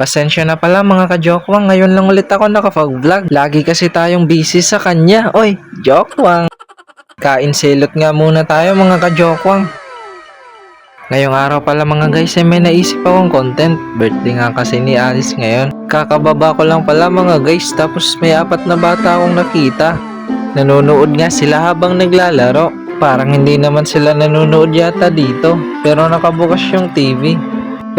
Pasensya na pala mga ka-jokwang, ngayon lang ulit ako nakapag-vlog. Lagi kasi tayong busy sa kanya. Oy, jokwang! Kain silot nga muna tayo mga ka-jokwang. Ngayong araw pala mga guys ay may naisip akong content. Birthday nga kasi ni Alice ngayon. Kakababa ko lang pala mga guys tapos may apat na bata akong nakita. Nanonood nga sila habang naglalaro. Parang hindi naman sila nanonood yata dito. Pero nakabukas yung TV.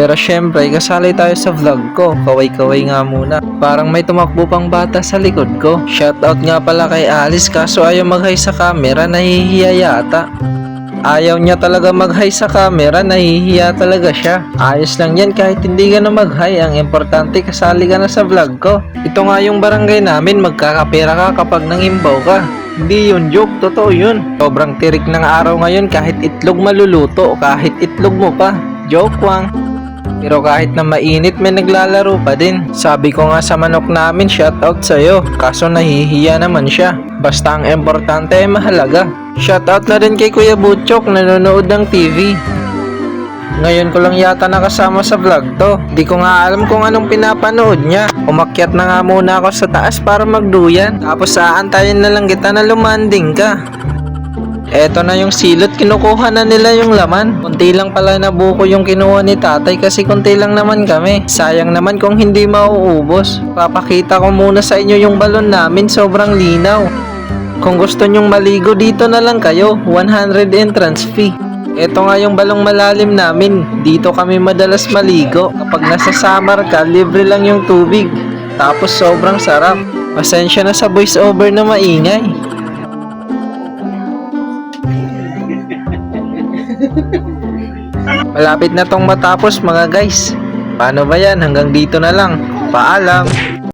Pero syempre, kasali tayo sa vlog ko. Kaway-kaway nga muna. Parang may tumakbo pang bata sa likod ko. Shoutout nga pala kay Alice kaso ayaw mag-hi sa camera, nahihiya yata. Ayaw niya talaga mag-hi sa camera, nahihiya talaga siya. Ayos lang yan kahit hindi ka na mag-hi. Ang importante kasali ka na sa vlog ko. Ito nga yung barangay namin, magkakapera ka kapag nangimbaw ka. Hindi yun joke, totoo yun. Sobrang tirik ng araw ngayon kahit itlog maluluto, kahit itlog mo pa. Joke lang. Pero kahit na mainit may naglalaro pa din. Sabi ko nga sa manok namin shoutout sa'yo. Kaso nahihiya naman siya. Basta ang importante ay mahalaga. Shoutout na rin kay Kuya Butchok nanonood ng TV. Ngayon ko lang yata nakasama sa vlog to. Di ko nga alam kung anong pinapanood niya. Umakyat na nga muna ako sa taas para magduyan. Tapos aantayin na lang kita na lumanding ka. Eto na yung silot, kinukuha na nila yung laman. Kunti lang pala na buko yung kinuha ni tatay kasi kunti lang naman kami. Sayang naman kung hindi mauubos. Papakita ko muna sa inyo yung balon namin, sobrang linaw. Kung gusto nyong maligo dito na lang kayo, 100 entrance fee. Ito nga yung balong malalim namin. Dito kami madalas maligo. Kapag nasa summer ka, libre lang yung tubig. Tapos sobrang sarap. Pasensya na sa voice over na maingay. Malapit na tong matapos mga guys. Paano ba yan? Hanggang dito na lang. Paalam.